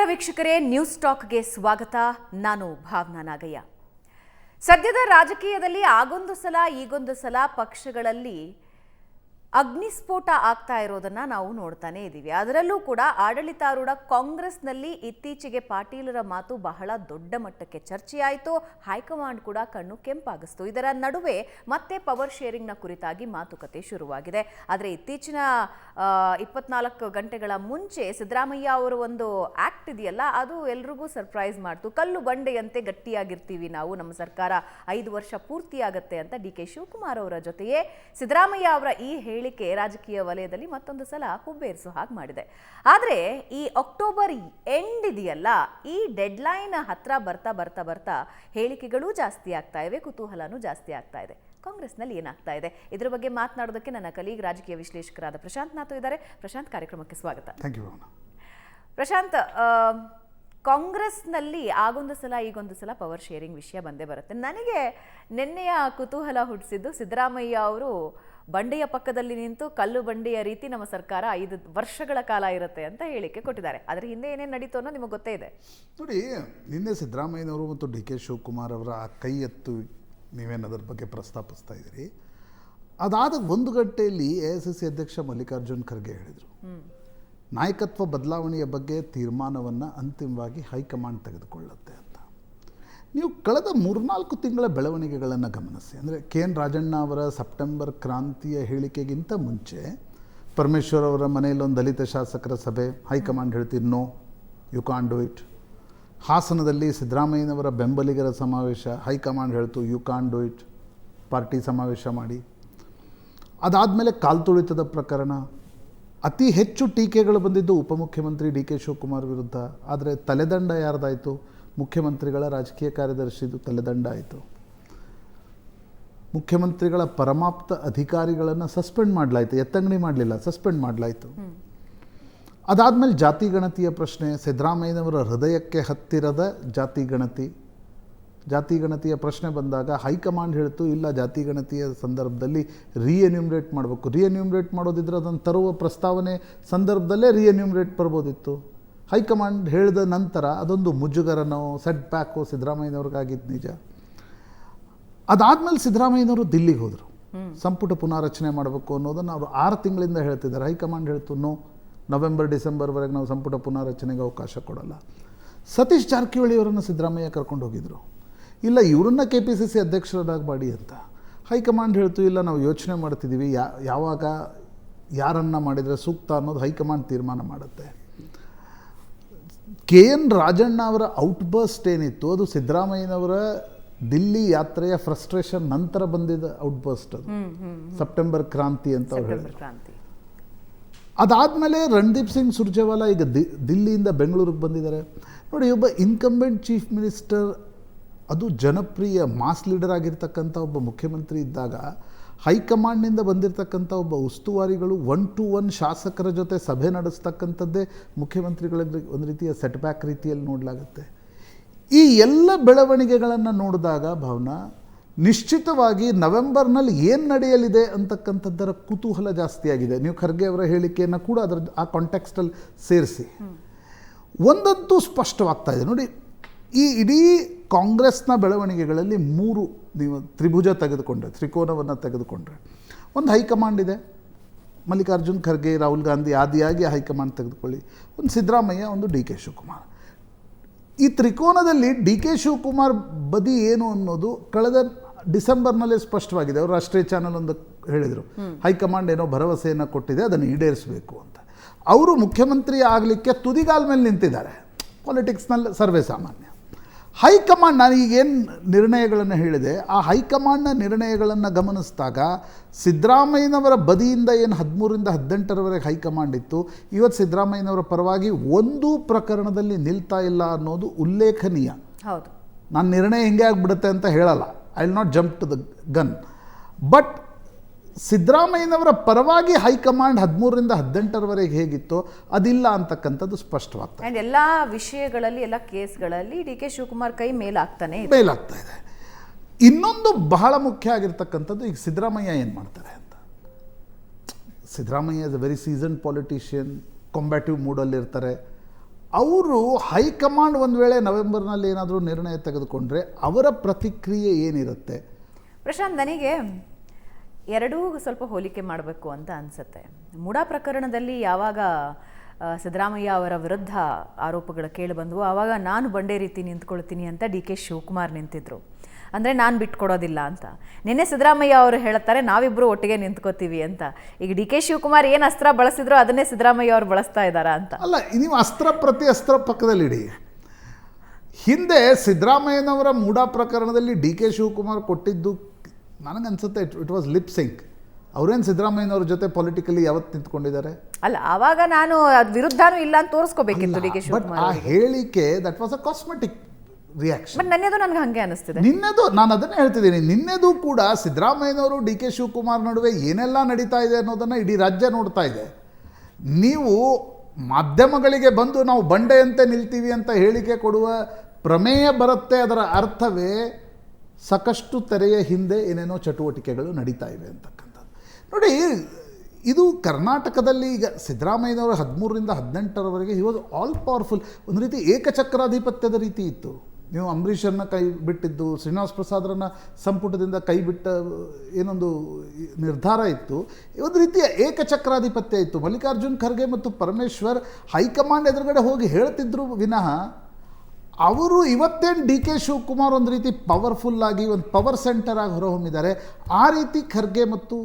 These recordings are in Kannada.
ನಮಸ್ಕಾರ ವೀಕ್ಷಕರೇ ನ್ಯೂಸ್ ಟಾಕ್ಗೆ ಸ್ವಾಗತ. ನಾನು ಭಾವನಾ ನಾಗಯ್ಯ. ಸದ್ಯದ ರಾಜಕೀಯದಲ್ಲಿ ಆಗೊಂದು ಸಲ ಈಗೊಂದು ಸಲ ಪಕ್ಷಗಳಲ್ಲಿ ಅಗ್ನಿಸ್ಫೋಟ ಆಗ್ತಾ ಇರೋದನ್ನ ನಾವು ನೋಡ್ತಾನೆ ಇದ್ದೀವಿ ಅದರಲ್ಲೂ ಕೂಡ ಆಡಳಿತಾರೂಢ ಕಾಂಗ್ರೆಸ್ನಲ್ಲಿ ಇತ್ತೀಚೆಗೆ ಪಾಟೀಲರ ಮಾತು ಬಹಳ ದೊಡ್ಡ ಮಟ್ಟಕ್ಕೆ ಚರ್ಚೆಯಾಯಿತು. ಹೈಕಮಾಂಡ್ ಕೂಡ ಕಣ್ಣು ಕೆಂಪಾಗಿಸ್ತು. ಇದರ ನಡುವೆ ಮತ್ತೆ ಪವರ್ ಶೇರಿಂಗ್ನ ಕುರಿತಾಗಿ ಮಾತುಕತೆ ಶುರುವಾಗಿದೆ. ಆದರೆ ಇತ್ತೀಚಿನ ಇಪ್ಪತ್ನಾಲ್ಕು ಗಂಟೆಗಳ ಮುಂಚೆ ಸಿದ್ದರಾಮಯ್ಯ ಅವರ ಒಂದು ಆಕ್ಟ್ ಇದೆಯಲ್ಲ, ಅದು ಎಲ್ರಿಗೂ ಸರ್ಪ್ರೈಸ್ ಮಾಡ್ತು. ಕಲ್ಲು ಬಂಡೆಯಂತೆ ಗಟ್ಟಿಯಾಗಿರ್ತೀವಿ ನಾವು, ನಮ್ಮ ಸರ್ಕಾರ ಐದು ವರ್ಷ ಪೂರ್ತಿಯಾಗತ್ತೆ ಅಂತ ಡಿ ಕೆ ಶಿವಕುಮಾರ್ ಅವರ ಜೊತೆಯೇ. ಸಿದ್ದರಾಮಯ್ಯ ಅವರ ಈ ಹೇಳಿಕೆ ರಾಜಕೀಯ ವಲಯದಲ್ಲಿ ಮತ್ತೊಂದು ಸಲ ಹುಬ್ಬೇರಿಸೋ ಹಾಗೆ ಮಾಡಿದೆ. ಆದರೆ ಈ ಅಕ್ಟೋಬರ್ ಎಂಡ್ ಇದೆಯಲ್ಲ ಈ ಡೆಡ್ಲೈನ್ ಹತ್ರ ಬರ್ತಾ ಬರ್ತಾ ಬರ್ತಾ ಹೇಳಿಕೆಗಳೂ ಜಾಸ್ತಿ ಆಗ್ತಾ ಇವೆ ಕುತೂಹಲನೂ ಜಾಸ್ತಿ ಆಗ್ತಾ ಇದೆ. ಕಾಂಗ್ರೆಸ್ನಲ್ಲಿ ಏನಾಗ್ತಾ ಇದೆ? ಇದರ ಬಗ್ಗೆ ಮಾತನಾಡೋದಕ್ಕೆ ನನ್ನ ಕಲೀಗ್ ರಾಜಕೀಯ ವಿಶ್ಲೇಷಕರಾದ ಪ್ರಶಾಂತ್ ನಾಥು ಇದ್ದಾರೆ. ಪ್ರಶಾಂತ್ ಕಾರ್ಯಕ್ರಮಕ್ಕೆ ಸ್ವಾಗತ. ಥ್ಯಾಂಕ್ ಯು ಭಾವನ ಪ್ರಶಾಂತ್ ಕಾಂಗ್ರೆಸ್ನಲ್ಲಿ ಆಗೊಂದು ಸಲ ಈಗೊಂದು ಸಲ ಪವರ್ ಶೇರಿಂಗ್ ವಿಷಯ ಬಂದೇ ಬರುತ್ತೆ. ನನಗೆ ನಿನ್ನೆಯ ಕುತೂಹಲ ಹುಟ್ಟಿಸಿದ್ದು ಸಿದ್ದರಾಮಯ್ಯ ಅವರು ಬಂಡೆಯ ಪಕ್ಕದಲ್ಲಿ ನಿಂತು ಕಲ್ಲು ಬಂಡೆಯ ರೀತಿ ನಮ್ಮ ಸರ್ಕಾರ ಐದು ವರ್ಷಗಳ ಕಾಲ ಇರುತ್ತೆ ಅಂತ ಹೇಳಿಕೆ ಕೊಟ್ಟಿದ್ದಾರೆ. ಅದರ ಹಿಂದೆ ಏನೇನು ನಡೀತು ಅನ್ನೋ ನಿಮಗೆ ಗೊತ್ತೇ ಇದೆ. ನೋಡಿ ನಿನ್ನೆ ಸಿದ್ದರಾಮಯ್ಯನವರು ಮತ್ತು ಡಿ ಕೆ ಶಿವಕುಮಾರ್ ಅವರ ಆ ಕೈ ಎತ್ತು ನೀವೇನು ಅದರ ಬಗ್ಗೆ ಪ್ರಸ್ತಾಪಿಸ್ತಾ ಇದ್ದೀರಿ? ಅದಾದ ಒಂದು ಗಂಟೆಯಲ್ಲಿ ಎ ಎಸ್ ಎಸ್ ಸಿ ಅಧ್ಯಕ್ಷ ಮಲ್ಲಿಕಾರ್ಜುನ್ ಖರ್ಗೆ ಹೇಳಿದರು. ನಾಯಕತ್ವ ಬದಲಾವಣೆಯ ಬಗ್ಗೆ ತೀರ್ಮಾನವನ್ನು ಅಂತಿಮವಾಗಿ ಹೈಕಮಾಂಡ್ ತೆಗೆದುಕೊಳ್ಳುತ್ತೆ ಅಂತ. ನೀವು ಕಳೆದ ಮೂರ್ನಾಲ್ಕು ತಿಂಗಳ ಬೆಳವಣಿಗೆಗಳನ್ನು ಗಮನಿಸಿ. ಅಂದರೆ ಕೆ ಎನ್ ರಾಜಣ್ಣ ಅವರ ಸೆಪ್ಟೆಂಬರ್ ಕ್ರಾಂತಿಯ ಹೇಳಿಕೆಗಿಂತ ಮುಂಚೆ ಪರಮೇಶ್ವರ್ ಅವರ ಮನೆಯಲ್ಲಿ ಒಂದು ದಲಿತ ಶಾಸಕರ ಸಭೆ, ಹೈಕಮಾಂಡ್ ಹೇಳ್ತೀರಿ no, you can do it. ಹಾಸನದಲ್ಲಿ ಸಿದ್ದರಾಮಯ್ಯನವರ ಬೆಂಬಲಿಗರ ಸಮಾವೇಶ, ಹೈಕಮಾಂಡ್ ಹೇಳ್ತು, you can do it. Party ಸಮಾವೇಶ ಮಾಡಿ. ಅದಾದಮೇಲೆ ಕಾಲ್ತುಳಿತದ ಪ್ರಕರಣ ಅತಿ ಹೆಚ್ಚು ಟೀಕೆಗಳು ಬಂದಿದ್ದು ಉಪಮುಖ್ಯಮಂತ್ರಿ ಡಿ ಕೆ ಶಿವಕುಮಾರ್ ವಿರುದ್ಧ. ಆದರೆ ತಲೆದಂಡ ಯಾರ್ದಾಯಿತು? ಮುಖ್ಯಮಂತ್ರಿಗಳ ರಾಜಕೀಯ ಕಾರ್ಯದರ್ಶಿದು ತಲೆದಂಡ ಆಯಿತು. ಮುಖ್ಯಮಂತ್ರಿಗಳ ಪರಮಾಪ್ತ ಅಧಿಕಾರಿಗಳನ್ನು ಸಸ್ಪೆಂಡ್ ಮಾಡಲಾಯಿತು. ಎತ್ತಂಗಡಿ ಮಾಡಲಿಲ್ಲ, ಸಸ್ಪೆಂಡ್ ಮಾಡಲಾಯಿತು. ಅದಾದಮೇಲೆ ಜಾತಿ ಗಣತಿಯ ಪ್ರಶ್ನೆ, ಸಿದ್ದರಾಮಯ್ಯನವರ ಹೃದಯಕ್ಕೆ ಹತ್ತಿರದ ಜಾತಿ ಗಣತಿ. ಜಾತಿ ಗಣತಿಯ ಪ್ರಶ್ನೆ ಬಂದಾಗ ಹೈಕಮಾಂಡ್ ಹೇಳ್ತು ಇಲ್ಲ ಜಾತಿ ಗಣತಿಯ ಸಂದರ್ಭದಲ್ಲಿ ರಿಎನ್ಯೂಮ್ರೇಟ್ ಮಾಡಬೇಕು. ರಿಎನ್ಯೂಮ್ರೇಟ್ ಮಾಡೋದಿದ್ರೆ ಅದನ್ನು ತರುವ ಪ್ರಸ್ತಾವನೆ ಸಂದರ್ಭದಲ್ಲೇ ರಿಎನ್ಯೂಮ್ರೇಟ್ ಬರ್ಬೋದಿತ್ತು. ಹೈಕಮಾಂಡ್ ಹೇಳಿದ ನಂತರ ಅದೊಂದು ಮುಜುಗರನೋ ಸೆಟ್ ಬ್ಯಾಕೋ ಸಿದ್ದರಾಮಯ್ಯನವ್ರಿಗಾಗಿದ್ದು ನಿಜ. ಅದಾದಮೇಲೆ ಸಿದ್ದರಾಮಯ್ಯನವರು ದಿಲ್ಲಿಗೆ ಹೋದರು. ಸಂಪುಟ ಪುನಾರಚನೆ ಮಾಡಬೇಕು ಅನ್ನೋದನ್ನು ಅವರು ಆರು ತಿಂಗಳಿಂದ ಹೇಳ್ತಿದ್ದಾರೆ. ಹೈಕಮಾಂಡ್ ಹೇಳ್ತು ನೋ ನವೆಂಬರ್ ಡಿಸೆಂಬರ್ವರೆಗೆ ನಾವು ಸಂಪುಟ ಪುನಾರಚನೆಗೆ ಅವಕಾಶ ಕೊಡಲ್ಲ. ಸತೀಶ್ ಜಾರಕಿಹೊಳಿ ಅವರನ್ನು ಸಿದ್ದರಾಮಯ್ಯ ಕರ್ಕೊಂಡು ಹೋಗಿದ್ರು. ಇಲ್ಲ ಇವರನ್ನ ಕೆ ಪಿ ಸಿ ಸಿ ಅಧ್ಯಕ್ಷರನ್ನಾಗಿ ಮಾಡಿ ಅಂತ. ಹೈಕಮಾಂಡ್ ಹೇಳ್ತು ಇಲ್ಲ ನಾವು ಯೋಚನೆ ಮಾಡ್ತಿದ್ದೀವಿ ಯಾ ಯಾವಾಗ ಯಾರನ್ನು ಮಾಡಿದರೆ ಸೂಕ್ತ ಅನ್ನೋದು ಹೈಕಮಾಂಡ್ ತೀರ್ಮಾನ ಮಾಡುತ್ತೆ. ಕೆ ಎನ್ ರಾಜಣ್ಣ ಅವರ ಔಟ್ಬರ್ಸ್ಟ್ ಏನಿತ್ತು ಅದು ಸಿದ್ದರಾಮಯ್ಯನವರ ದಿಲ್ಲಿ ಯಾತ್ರೆಯ ಫ್ರಸ್ಟ್ರೇಷನ್ ನಂತರ ಬಂದಿದ್ದ ಔಟ್ಬರ್ಸ್ಟ್ ಅದು. ಸೆಪ್ಟೆಂಬರ್ ಕ್ರಾಂತಿ ಅಂತ ಅವ್ರು ಹೇಳಿದ್ರು. ಅದಾದಮೇಲೆ ರಣದೀಪ್ ಸಿಂಗ್ ಸುರ್ಜೇವಾಲಾ ಈಗ ದಿ ದಿಲ್ಲಿಯಿಂದ ಬೆಂಗಳೂರಿಗೆ ಬಂದಿದ್ದಾರೆ. ನೋಡಿ ಒಬ್ಬ ಇನ್ಕಂಬೆಂಟ್ ಚೀಫ್ ಮಿನಿಸ್ಟರ್ ಅದು ಜನಪ್ರಿಯ ಮಾಸ್ ಲೀಡರ್ ಆಗಿರ್ತಕ್ಕಂಥ ಒಬ್ಬ ಮುಖ್ಯಮಂತ್ರಿ ಇದ್ದಾಗ ಹೈಕಮಾಂಡ್ನಿಂದ ಬಂದಿರತಕ್ಕಂಥ ಒಬ್ಬ ಉಸ್ತುವಾರಿಗಳು ಒನ್ ಟು ಒನ್ ಶಾಸಕರ ಜೊತೆ ಸಭೆ ನಡೆಸ್ತಕ್ಕಂಥದ್ದೇ ಮುಖ್ಯಮಂತ್ರಿಗಳ ಒಂದು ರೀತಿಯ ಸೆಟ್ ಬ್ಯಾಕ್ ರೀತಿಯಲ್ಲಿ ನೋಡಲಾಗುತ್ತೆ. ಈ ಎಲ್ಲ ಬೆಳವಣಿಗೆಗಳನ್ನು ನೋಡಿದಾಗ ಭಾವನಾ ನಿಶ್ಚಿತವಾಗಿ ನವೆಂಬರ್ನಲ್ಲಿ ಏನು ನಡೆಯಲಿದೆ ಅಂತಕ್ಕಂಥದ್ದರ ಕುತೂಹಲ ಜಾಸ್ತಿಯಾಗಿದೆ. ನೀವು ಖರ್ಗೆ ಅವರ ಹೇಳಿಕೆಯನ್ನು ಕೂಡ ಅದರ ಆ ಕಾಂಟೆಕ್ಸ್ಟಲ್ಲಿ ಸೇರಿಸಿ. ಒಂದಂತೂ ಸ್ಪಷ್ಟವಾಗ್ತಾ ಇದೆ. ನೋಡಿ ಈ ಇಡೀ ಕಾಂಗ್ರೆಸ್ನ ಬೆಳವಣಿಗೆಗಳಲ್ಲಿ ಮೂರು ನೀವು ತ್ರಿಭುಜ ತೆಗೆದುಕೊಂಡ್ರೆ ತ್ರಿಕೋನವನ್ನು ತೆಗೆದುಕೊಂಡ್ರೆ. ಒಂದು ಹೈಕಮಾಂಡ್ ಇದೆ. ಮಲ್ಲಿಕಾರ್ಜುನ್ ಖರ್ಗೆ ರಾಹುಲ್ ಗಾಂಧಿ ಆದಿಯಾಗಿ ಹೈಕಮಾಂಡ್ ತೆಗೆದುಕೊಳ್ಳಿ. ಒಂದು ಸಿದ್ದರಾಮಯ್ಯ ಒಂದು ಡಿ ಕೆ ಶಿವಕುಮಾರ್. ಈ ತ್ರಿಕೋನದಲ್ಲಿ ಡಿ ಕೆ ಶಿವಕುಮಾರ್ ಬದಿ ಏನು ಅನ್ನೋದು ಕಳೆದ ಡಿಸೆಂಬರ್ನಲ್ಲೇ ಸ್ಪಷ್ಟವಾಗಿದೆ. ಅವರು ರಾಷ್ಟ್ರೀಯ ಚಾನಲ್ ಒಂದು ಹೇಳಿದರು. ಹೈಕಮಾಂಡ್ ಏನೋ ಭರವಸೆಯನ್ನು ಕೊಟ್ಟಿದೆ ಅದನ್ನು ಈಡೇರಿಸಬೇಕು ಅಂತ. ಅವರು ಮುಖ್ಯಮಂತ್ರಿ ಆಗಲಿಕ್ಕೆ ತುದಿಗಾಲ ಮೇಲೆ ನಿಂತಿದ್ದಾರೆ. ಪಾಲಿಟಿಕ್ಸ್ನಲ್ಲಿ ಸರ್ವೇ ಸಾಮಾನ್ಯ. ಹೈಕಮಾಂಡ್ ನಾನು ಈಗೇನು ನಿರ್ಣಯಗಳನ್ನು ಹೇಳಿದೆ ಆ ಹೈಕಮಾಂಡ್ನ ನಿರ್ಣಯಗಳನ್ನು ಗಮನಿಸಿದಾಗ ಸಿದ್ದರಾಮಯ್ಯನವರ ಬದಿಯಿಂದ ಏನು ಹದಿಮೂರಿಂದ ಹದಿನೆಂಟರವರೆಗೆ ಹೈಕಮಾಂಡ್ ಇತ್ತು ಇವತ್ತು ಸಿದ್ದರಾಮಯ್ಯನವರ ಪರವಾಗಿ ಒಂದೂ ಪ್ರಕರಣದಲ್ಲಿ ನಿಲ್ತಾ ಇಲ್ಲ ಅನ್ನೋದು ಉಲ್ಲೇಖನೀಯ. ಹೌದು. ನಾನು ನಿರ್ಣಯ ಹಿಂಗೆ ಆಗಿಬಿಡುತ್ತೆ ಅಂತ ಹೇಳಲ್ಲ. I will not jump to the gun but ಸಿದ್ದರಾಮಯ್ಯನವರ ಪರವಾಗಿ ಹೈಕಮಾಂಡ್ ಹದಿಮೂರರಿಂದ ಹದಿನೆಂಟರವರೆಗೆ ಹೇಗಿತ್ತು ಅದಿಲ್ಲ ಅಂತಕ್ಕಂಥದ್ದು ಸ್ಪಷ್ಟವಾಗ್ತದೆ ಅಂಡ್ ಎಲ್ಲಾ ವಿಷಯಗಳಲ್ಲಿ ಎಲ್ಲ ಕೇಸ್ಗಳಲ್ಲಿ ಡಿ ಕೆ ಶಿವಕುಮಾರ್ ಕೈ ಮೇಲಾಗ್ತಾನೆ ಮೇಲಾಗ್ತಾ ಇದೆ. ಇನ್ನೊಂದು ಬಹಳ ಮುಖ್ಯ ಆಗಿರ್ತಕ್ಕಂಥದ್ದು ಈಗ ಸಿದ್ದರಾಮಯ್ಯ ಏನು ಮಾಡ್ತಾರೆ ಅಂತ. Siddaramaiah is a very season politician combative ಮೂಡಲ್ಲಿರ್ತಾರೆ ಅವರು ಹೈಕಮಾಂಡ್ ಒಂದು ವೇಳೆ ನವೆಂಬರ್ನಲ್ಲಿ ಏನಾದರೂ ನಿರ್ಣಯ ತೆಗೆದುಕೊಂಡ್ರೆ ಅವರ ಪ್ರತಿಕ್ರಿಯೆ ಏನಿರುತ್ತೆ? ಪ್ರಶಾಂತ್ ನನಗೆ ಎರಡೂ ಸ್ವಲ್ಪ ಹೋಲಿಕೆ ಮಾಡಬೇಕು ಅಂತ ಅನಿಸುತ್ತೆ. ಮುಡ ಪ್ರಕರಣದಲ್ಲಿ ಯಾವಾಗ ಸಿದ್ದರಾಮಯ್ಯ ಅವರ ವಿರುದ್ಧ ಆರೋಪಗಳು ಕೇಳಿಬಂದವು ಆವಾಗ ನಾನು ಬಂಡೆ ರೀತಿ ನಿಂತ್ಕೊಳ್ತೀನಿ ಅಂತ ಡಿ ಕೆ ಶಿವಕುಮಾರ್ ನಿಂತಿದ್ರು. ಅಂದರೆ ನಾನು ಬಿಟ್ಕೊಡೋದಿಲ್ಲ ಅಂತ. ನಿನ್ನೆ ಸಿದ್ದರಾಮಯ್ಯ ಅವರು ಹೇಳ್ತಾರೆ ನಾವಿಬ್ಬರು ಒಟ್ಟಿಗೆ ನಿಂತ್ಕೋತೀವಿ ಅಂತ. ಈಗ ಡಿ ಕೆ ಶಿವಕುಮಾರ್ ಏನು ಅಸ್ತ್ರ ಬಳಸಿದ್ರು ಅದನ್ನೇ ಸಿದ್ದರಾಮಯ್ಯ ಅವರು ಬಳಸ್ತಾ ಇದ್ದಾರಾ ಅಂತ. ಅಲ್ಲ, ನೀವು ಅಸ್ತ್ರ ಪ್ರತಿ ಅಸ್ತ್ರ ಪಕ್ಕದಲ್ಲಿಡಿ ಹಿಂದೆ ಸಿದ್ದರಾಮಯ್ಯನವರ ಮೂಡಾ ಪ್ರಕರಣದಲ್ಲಿ ಡಿ ಕೆ ಶಿವಕುಮಾರ್ ಕೊಟ್ಟಿದ್ದು ನನಗನ್ಸುತ್ತೆ it it was lip sync ಅವ್ರೇನು ಸಿದ್ದರಾಮಯ್ಯನವ್ರ ಜೊತೆ ಪೊಲಿಟಿಕಲಿ ಯಾವತ್ತು ನಿಂತ್ಕೊಂಡಿದ್ದಾರೆ? ಅಲ್ಲ ಆವಾಗ ನಾನು ಅದು ವಿರುದ್ಧನೂ ಇಲ್ಲ ಅಂತ ತೋರಿಸ್ಕೋಬೇಕಿತ್ತು ಡಿ ಕೆ ಶಿವಕುಮಾರ್ ಆ ಹೇಳಿಕೆ that was a cosmetic reaction but ನನ್ನೆದು ನನಗೆ ಹಾಗೆ ಅನಿಸ್ತಿದೆ. ನಿನ್ನೆದು ನಾನು ಅದನ್ನೇ ಹೇಳ್ತಿದ್ದೀನಿ ನಿನ್ನೆದು ಕೂಡ ಸಿದ್ದರಾಮಯ್ಯನವರು ಡಿ ಕೆ ಶಿವಕುಮಾರ್ ನಡುವೆ ಏನೆಲ್ಲ ನಡೀತಾ ಇದೆ ಅನ್ನೋದನ್ನು ಇಡೀ ರಾಜ್ಯ ನೋಡ್ತಾ ಇದೆ. ನೀವು ಮಾಧ್ಯಮಗಳಿಗೆ ಬಂದು ನಾವು ಬಂಡೆಯಂತೆ ನಿಲ್ತೀವಿ ಅಂತ ಹೇಳಿಕೆ ಕೊಡುವ ಪ್ರಮೇಯ ಬರುತ್ತೆ ಅದರ ಅರ್ಥವೇ ಸಾಕಷ್ಟು ತೆರೆಯ ಹಿಂದೆ ಏನೇನೋ ಚಟುವಟಿಕೆಗಳು ನಡೀತಾ ಇವೆ ಅಂತಕ್ಕಂಥದ್ದು. ನೋಡಿ, ಇದು ಕರ್ನಾಟಕದಲ್ಲಿ ಈಗ ಸಿದ್ದರಾಮಯ್ಯನವರು ಹದಿಮೂರರಿಂದ ಹದಿನೆಂಟರವರೆಗೆ ಹಿ ಆಲ್ ಪವರ್ಫುಲ್ ಒಂದು ರೀತಿ ಏಕಚಕ್ರಾಧಿಪತ್ಯದ ರೀತಿ ಇತ್ತು. ನೀವು ಅಂಬರೀಷರನ್ನ ಕೈ ಬಿಟ್ಟಿದ್ದು, ಶ್ರೀನಿವಾಸ್ ಪ್ರಸಾದರನ್ನ ಸಂಪುಟದಿಂದ ಕೈ ಬಿಟ್ಟ ಏನೊಂದು ನಿರ್ಧಾರ ಇತ್ತು. ಒಂದು ರೀತಿಯ ಏಕಚಕ್ರಾಧಿಪತ್ಯ ಇತ್ತು. ಮಲ್ಲಿಕಾರ್ಜುನ್ ಖರ್ಗೆ ಮತ್ತು ಪರಮೇಶ್ವರ್ ಹೈಕಮಾಂಡ್ ಎದುರುಗಡೆ ಹೋಗಿ ಹೇಳ್ತಿದ್ರು ವಿನಃ ಅವರು ಇವತ್ತೇನು ಡಿ ಕೆ ಶಿವಕುಮಾರ್ ಒಂದು ರೀತಿ ಪವರ್ಫುಲ್ ಆಗಿ ಒಂದು ಪವರ್ ಸೆಂಟರ್ ಆಗಿ ಹೊರಹೊಮ್ಮಿದ್ದಾರೆ ಆ ರೀತಿ ಖರ್ಗೆ ಮತ್ತು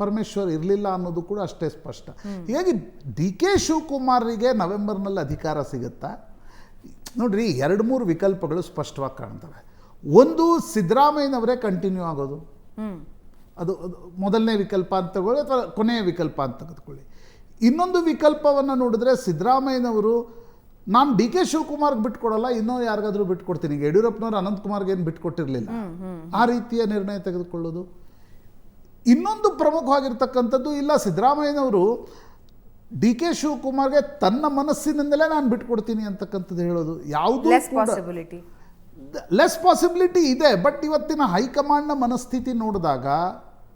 ಪರಮೇಶ್ವರ್ ಇರಲಿಲ್ಲ ಅನ್ನೋದು ಕೂಡ ಅಷ್ಟೇ ಸ್ಪಷ್ಟ. ಹೀಗಾಗಿ ಡಿ ಕೆ ಶಿವಕುಮಾರಿಗೆ ನವೆಂಬರ್ನಲ್ಲಿ ಅಧಿಕಾರ ಸಿಗುತ್ತಾ? ನೋಡ್ರಿ ಎರಡು ಮೂರು ವಿಕಲ್ಪಗಳು ಸ್ಪಷ್ಟವಾಗಿ ಕಾಣ್ತವೆ. ಒಂದು ಸಿದ್ದರಾಮಯ್ಯನವರೇ ಕಂಟಿನ್ಯೂ ಆಗೋದು. ಅದು ಮೊದಲನೇ ವಿಕಲ್ಪ ಅಂತ ತಗೊಳ್ಳಿ ಅಥವಾ ಕೊನೆಯ ವಿಕಲ್ಪ ಅಂತ ತೆಗೆದುಕೊಳ್ಳಿ. ಇನ್ನೊಂದು ವಿಕಲ್ಪವನ್ನು ನೋಡಿದ್ರೆ ಸಿದ್ದರಾಮಯ್ಯನವರು ನಾನು ಡಿ ಕೆ ಶಿವಕುಮಾರ್ಗೆ ಬಿಟ್ಕೊಡಲ್ಲ ಇನ್ನೂ ಯಾರಿಗಾದ್ರೂ ಬಿಟ್ಕೊಡ್ತೀನಿ. ಈಗ ಅನಂತ್ ಅನಂತಕುಮಾರ್ಗೆ ಏನು ಬಿಟ್ಕೊಟ್ಟಿರಲಿಲ್ಲ. ಆ ರೀತಿಯ ನಿರ್ಣಯ ತೆಗೆದುಕೊಳ್ಳೋದು. ಇನ್ನೊಂದು ಪ್ರಮುಖವಾಗಿರ್ತಕ್ಕಂಥದ್ದು ಇಲ್ಲ ಸಿದ್ದರಾಮಯ್ಯನವರು ಡಿ ಕೆ ಶಿವಕುಮಾರ್ಗೆ ತನ್ನ ಮನಸ್ಸಿನಿಂದಲೇ ನಾನು ಬಿಟ್ಕೊಡ್ತೀನಿ ಅಂತಕ್ಕಂಥದ್ದು ಹೇಳೋದು. ಯಾವುದು ಲೆಸ್ ಪಾಸಿಬಿಲಿಟಿ ಇದೆ ಬಟ್ ಇವತ್ತಿನ ಹೈಕಮಾಂಡ್ನ ಮನಸ್ಥಿತಿ ನೋಡಿದಾಗ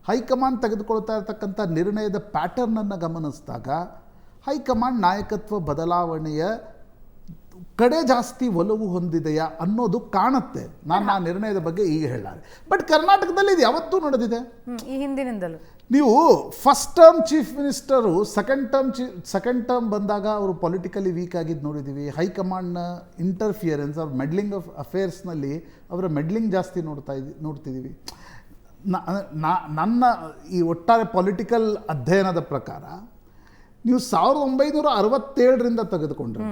ಹೈಕಮಾಂಡ್ ತೆಗೆದುಕೊಳ್ತಾ ಇರತಕ್ಕಂಥ ನಿರ್ಣಯದ ಪ್ಯಾಟರ್ನನ್ನು ಗಮನಿಸಿದಾಗ ಹೈಕಮಾಂಡ್ ನಾಯಕತ್ವ ಬದಲಾವಣೆಯ ಕಡೆ ಜಾಸ್ತಿ ಒಲವು ಹೊಂದಿದೆಯಾ ಅನ್ನೋದು ಕಾಣುತ್ತೆ. ನಾನು ಆ ನಿರ್ಣಯದ ಬಗ್ಗೆ ಈಗ ಹೇಳಾರೆ ಬಟ್ ಕರ್ನಾಟಕದಲ್ಲಿ ಇದು ಯಾವತ್ತೂ ನಡೆದಿದೆ. ಈ ಹಿಂದಿನಿಂದಲೂ. ನೀವು first term chief minister second term chief second term ಬಂದಾಗ ಅವರು ಪೊಲಿಟಿಕಲಿ ವೀಕ್ ಆಗಿದ್ದು ನೋಡಿದ್ದೀವಿ ಹೈಕಮಾಂಡ್ನ ಇಂಟರ್ಫಿಯರೆನ್ಸ್ ಅವ್ರ ಮೆಡ್ಲಿಂಗ್ ಆಫ್ ಅಫೇರ್ಸ್ನಲ್ಲಿ ಅವರ ಮೆಡ್ಲಿಂಗ್ ಜಾಸ್ತಿ ನೋಡ್ತಾ ಇದ್ದೀವಿ ನೋಡ್ತಿದ್ದೀವಿ ನನ್ನ ಈ ಒಟ್ಟಾರೆ ಪೊಲಿಟಿಕಲ್ ಅಧ್ಯಯನದ ಪ್ರಕಾರ ನೀವು ಸಾವಿರದ ಒಂಬೈನೂರ ಅರವತ್ತೇಳರಿಂದ ತೆಗೆದುಕೊಂಡ್ರೆ.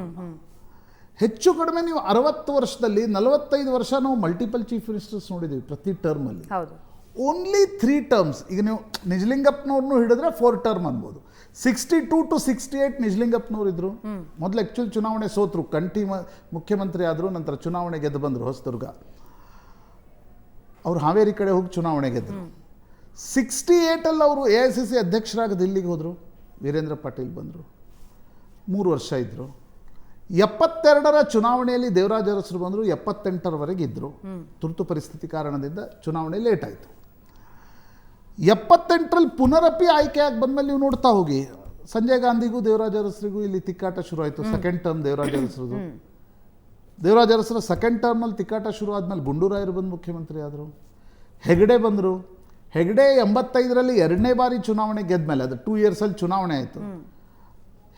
ಹೆಚ್ಚು ಕಡಿಮೆ ನೀವು ಅರವತ್ತು ವರ್ಷದಲ್ಲಿ ನಲವತ್ತೈದು ವರ್ಷ ನಾವು ಮಲ್ಟಿಪಲ್ ಚೀಫ್ ಮಿನಿಸ್ಟರ್ಸ್ ನೋಡಿದ್ದೀವಿ ಪ್ರತಿ ಟರ್ಮಲ್ಲಿ ಓನ್ಲಿ ತ್ರೀ ಟರ್ಮ್ಸ್ ಈಗ ನೀವು ನಿಜಲಿಂಗಪ್ಪನವ್ರನ್ನೂ ಹಿಡಿದ್ರೆ ಫೋರ್ ಟರ್ಮ್ ಅನ್ಬೋದು. Sixty two to sixty eight ನಿಜಲಿಂಗಪ್ಪನವ್ರು ಇದ್ರು. ಮೊದಲು ಆ್ಯಕ್ಚುಲಿ ಚುನಾವಣೆ ಸೋತರು. ಕಂಠಿ ಮ ಮುಖ್ಯಮಂತ್ರಿ ಆದರು ನಂತರ ಚುನಾವಣೆ ಗೆದ್ದು ಬಂದರು ಹೊಸದುರ್ಗ. ಅವ್ರು ಹಾವೇರಿ ಕಡೆ ಹೋಗಿ ಚುನಾವಣೆ ಗೆದ್ದರು ಸಿಕ್ಸ್ಟಿ ಏಯ್ಟಲ್ಲಿ ಅವರು ಎ ಐ ಸಿ ಸಿ ಅಧ್ಯಕ್ಷರಾಗಿ ದಿಲ್ಲಿಗೆ ಹೋದರು. ವೀರೇಂದ್ರ ಪಾಟೀಲ್ ಬಂದರು. ಮೂರು ವರ್ಷ ಇದ್ದರು ಎಪ್ಪತ್ತೆರಡರ ಚುನಾವಣೆಯಲ್ಲಿ ದೇವರಾಜ ಅರಸರು ಬಂದರು ಎಪ್ಪತ್ತೆಂಟರವರೆಗೆ ಇದ್ದರು ತುರ್ತು ಪರಿಸ್ಥಿತಿ ಕಾರಣದಿಂದ ಚುನಾವಣೆ ಲೇಟ್ ಆಯಿತು. ಎಪ್ಪತ್ತೆಂಟರಲ್ಲಿ ಪುನರಪಿ ಆಯ್ಕೆಯಾಗಿ ಬಂದಮೇಲೆ ನೀವು ನೋಡ್ತಾ ಹೋಗಿ. ಸಂಜಯ್ ಗಾಂಧಿಗೂ ದೇವರಾಜ ಅರಸರಿಗೂ ಇಲ್ಲಿ ತಿಕ್ಕಾಟ ಶುರು ಆಯಿತು ಸೆಕೆಂಡ್ ಟರ್ಮ್ ದೇವರಾಜ ಅರಸರದು ದೇವರಾಜ ಅರಸರ ಸೆಕೆಂಡ್ ಟರ್ಮಲ್ಲಿ ತಿಕ್ಕಾಟ ಶುರು ಆದಮೇಲೆ ಗುಂಡೂರಾಯರು ಬಂದು ಮುಖ್ಯಮಂತ್ರಿ ಆದರು. ಹೆಗಡೆ ಬಂದರು. ಹೆಗಡೆ ಎಂಬತ್ತೈದರಲ್ಲಿ ಎರಡನೇ ಬಾರಿ ಚುನಾವಣೆ ಗೆದ್ದ ಮೇಲೆ ಅದು ಟೂ ಇಯರ್ಸಲ್ಲಿ ಚುನಾವಣೆ ಆಯಿತು.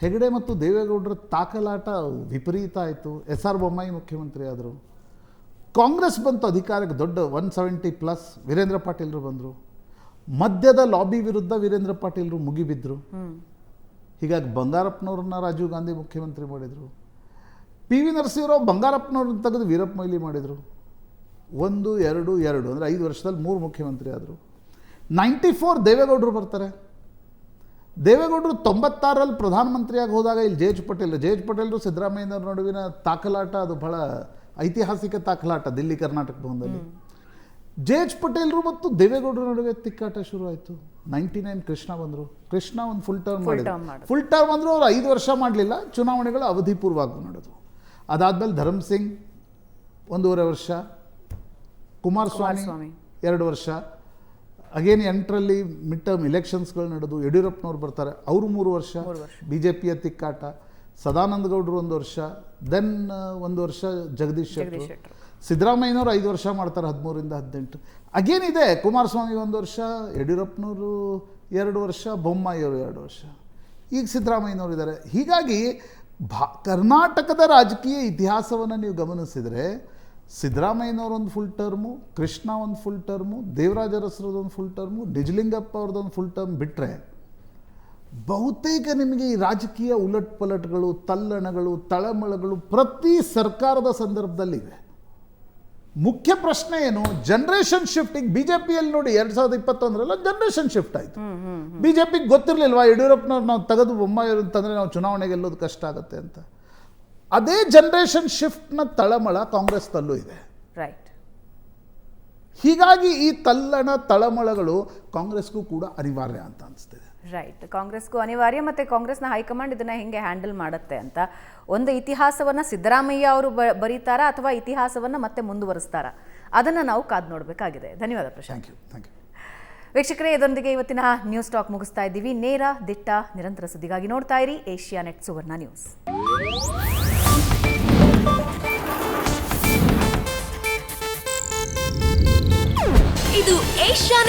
ಹೆಗಡೆ ಮತ್ತು ದೇವೇಗೌಡರ ತಾಕಲಾಟ ವಿಪರೀತ ಆಯಿತು. ಎಸ್ ಆರ್ ಬೊಮ್ಮಾಯಿ ಮುಖ್ಯಮಂತ್ರಿ ಆದರು. ಕಾಂಗ್ರೆಸ್ ಬಂತು ಅಧಿಕಾರಕ್ಕೆ ದೊಡ್ಡ ಒನ್ ಸೆವೆಂಟಿ ಪ್ಲಸ್ ವೀರೇಂದ್ರ ಪಾಟೀಲರು ಬಂದರು. ಮಧ್ಯದ ಲಾಬಿ ವಿರುದ್ಧ ವೀರೇಂದ್ರ ಪಾಟೀಲರು ಮುಗಿಬಿದ್ದರು ಹೀಗಾಗಿ ಬಂಗಾರಪ್ಪನವ್ರನ್ನ ರಾಜೀವ್ ಗಾಂಧಿ ಮುಖ್ಯಮಂತ್ರಿ ಮಾಡಿದರು. ಪಿ ವಿ ನರಸಿಂಹರಾವ್ ಬಂಗಾರಪ್ಪನವ್ರನ್ನ ತೆಗೆದು ವೀರಪ್ಪ ಮೊಯ್ಲಿ ಮಾಡಿದರು. ಒಂದು ಎರಡು ಎರಡು ಅಂದರೆ ಐದು ವರ್ಷದಲ್ಲಿ ಮೂರು ಮುಖ್ಯಮಂತ್ರಿ ಆದರು. ನೈಂಟಿ ಫೋರ್ ದೇವೇಗೌಡರು ಬರ್ತಾರೆ. ದೇವೇಗೌಡರು ತೊಂಬತ್ತಾರಲ್ಲಿ ಪ್ರಧಾನಮಂತ್ರಿಯಾಗಿ ಹೋದಾಗ ಇಲ್ಲಿ J H Patel J H ಪಟೇಲ್ರು ಸಿದ್ದರಾಮಯ್ಯನವ್ರ ನಡುವಿನ ತಾಕಲಾಟ ಅದು ಬಹಳ ಐತಿಹಾಸಿಕ ತಾಕಲಾಟ ದಿಲ್ಲಿ ಕರ್ನಾಟಕ ಭವನದಲ್ಲಿ. ಜೆ ಎಚ್ ಪಟೇಲ್ರು ಮತ್ತು ದೇವೇಗೌಡರ ನಡುವೆ ತಿಕ್ಕಾಟ ಶುರು ಆಯಿತು. ನೈಂಟಿ ನೈನ್ ಕೃಷ್ಣ ಬಂದರು. ಕೃಷ್ಣ ಒಂದು ಫುಲ್ ಟರ್ಮ್ ಮಾಡಿದ್ರು. ಫುಲ್ ಟರ್ಮ್ ಅಂದರೂ ಅವ್ರು ಐದು ವರ್ಷ ಮಾಡಲಿಲ್ಲ. ಚುನಾವಣೆಗಳು ಅವಧಿಪೂರ್ವವಾಗಿ ನಡೆದವು. ಅದಾದಮೇಲೆ ಧರ್ಮ್ ಸಿಂಗ್ ಒಂದೂವರೆ ವರ್ಷ ಕುಮಾರಸ್ವಾಮಿ. ಎರಡು ವರ್ಷ ಅಗೇನ್ ಎಂಟರಲ್ಲಿ ಮಿಡ್ ಟರ್ಮ್ ಇಲೆಕ್ಷನ್ಸ್ಗಳು ನಡೆದು ಯಡಿಯೂರಪ್ಪನವ್ರು ಬರ್ತಾರೆ. ಅವರು ಮೂರು ವರ್ಷ. ಬಿ ಜೆ ಪಿಯ ತಿಕ್ಕಾಟ ಸದಾನಂದ ಗೌಡರು ಒಂದು ವರ್ಷ ದೆನ್ ಒಂದು ವರ್ಷ ಜಗದೀಶ್ ಶೆಟ್ಟರು ಸಿದ್ದರಾಮಯ್ಯನವರು ಐದು ವರ್ಷ ಮಾಡ್ತಾರೆ ಹದಿಮೂರಿಂದ ಹದಿನೆಂಟು. ಅಗೇನ್ ಇದೆ ಕುಮಾರಸ್ವಾಮಿ ಒಂದು ವರ್ಷ ಯಡಿಯೂರಪ್ಪನವರು ಎರಡು ವರ್ಷ ಬೊಮ್ಮಾಯಿಯವರು ಎರಡು ವರ್ಷ. ಈಗ ಸಿದ್ದರಾಮಯ್ಯನವರು ಇದ್ದಾರೆ. ಹೀಗಾಗಿ ಭಾ ಕರ್ನಾಟಕದ ರಾಜಕೀಯ ಇತಿಹಾಸವನ್ನು ನೀವು ಗಮನಿಸಿದರೆ ಸಿದ್ದರಾಮಯ್ಯನವ್ರ ಒಂದು ಫುಲ್ ಟರ್ಮು ಕೃಷ್ಣ ಒಂದು ಫುಲ್ ಟರ್ಮು ದೇವರಾಜ ಅರಸರದೊಂದು ಫುಲ್ ಟರ್ಮು ನಿಜಲಿಂಗಪ್ಪ ಅವ್ರದ್ದೊಂದು ಫುಲ್ ಟರ್ಮ್ ಬಿಟ್ಟರೆ ಬಹುತೇಕ ನಿಮಗೆ ಈ ರಾಜಕೀಯ ಉಲಟ್ ಪಲಟ್ಗಳು ತಲ್ಲಣಗಳು ತಳಮಳಗಳು ಪ್ರತಿ ಸರ್ಕಾರದ ಸಂದರ್ಭದಲ್ಲಿವೆ. ಮುಖ್ಯ ಪ್ರಶ್ನೆ ಏನು? ಜನರೇಷನ್ ಶಿಫ್ಟಿಂಗ್ ಬಿ ಜೆ ಪಿಯಲ್ಲಿ ನೋಡಿ ಎರಡು ಸಾವಿರದ ಇಪ್ಪತ್ತೊಂದರಲ್ಲ ಜನರೇಷನ್ ಶಿಫ್ಟ್ ಆಯಿತು. ಬಿ ಜೆ ಪಿಗೆ ಗೊತ್ತಿರಲಿಲ್ವಾ ಯಡಿಯೂರಪ್ಪನವ್ರು ನಾವು ತೆಗೆದು ಬೊಮ್ಮಾಯಿರು ಅಂತಂದರೆ ನಾವು ಚುನಾವಣೆಗೆ ಗೆಲ್ಲೋದು ಕಷ್ಟ ಆಗುತ್ತೆ ಅಂತ? ಅದೇ ಜನರೇಷನ್ ಶಿಫ್ಟ್ನ ತಳಮಳ ಕಾಂಗ್ರೆಸ್ನಲ್ಲೂ ಇದೆ. ರೈಟ್ ಹೀಗಾಗಿ ಈ ತಲ್ಲಣ ತಳಮಳಗಳು ಕಾಂಗ್ರೆಸ್ಗೂ ಕೂಡ ಅನಿವಾರ್ಯ ಅಂತ ಅನಿಸ್ತಿದೆ. ರೈಟ್ ಕಾಂಗ್ರೆಸ್ಗೂ ಅನಿವಾರ್ಯ ಮತ್ತೆ ಕಾಂಗ್ರೆಸ್ನ ಹೈಕಮಾಂಡ್ ಇದನ್ನ ಹೆಂಗೆ ಹ್ಯಾಂಡಲ್ ಮಾಡುತ್ತೆ ಅಂತ ಒಂದು ಇತಿಹಾಸವನ್ನ ಸಿದ್ದರಾಮಯ್ಯ ಅವರು ಬ- ಬರೀತಾರಾ ಅಥವಾ ಇತಿಹಾಸವನ್ನ ಮತ್ತೆ ಮುಂದುವರಿಸ್ತಾರಾ? ಅದನ್ನ ನಾವು ಕಾದು ನೋಡಬೇಕಾಗಿದೆ. ಧನ್ಯವಾದ Prashant. Thank you thank you ವೀಕ್ಷಕರೇ ಇದೊಂದಿಗೆ ಇವತ್ತಿನ ನ್ಯೂಸ್ ಟಾಕ್ ಮುಗಿಸ್ತಾ ಇದ್ದೀವಿ. ನೇರ ದಿಟ್ಟ ನಿರಂತರ ಸುದ್ದಿಗಾಗಿ ನೋಡ್ತಾ ಇರಿ. Asianet Suvarna news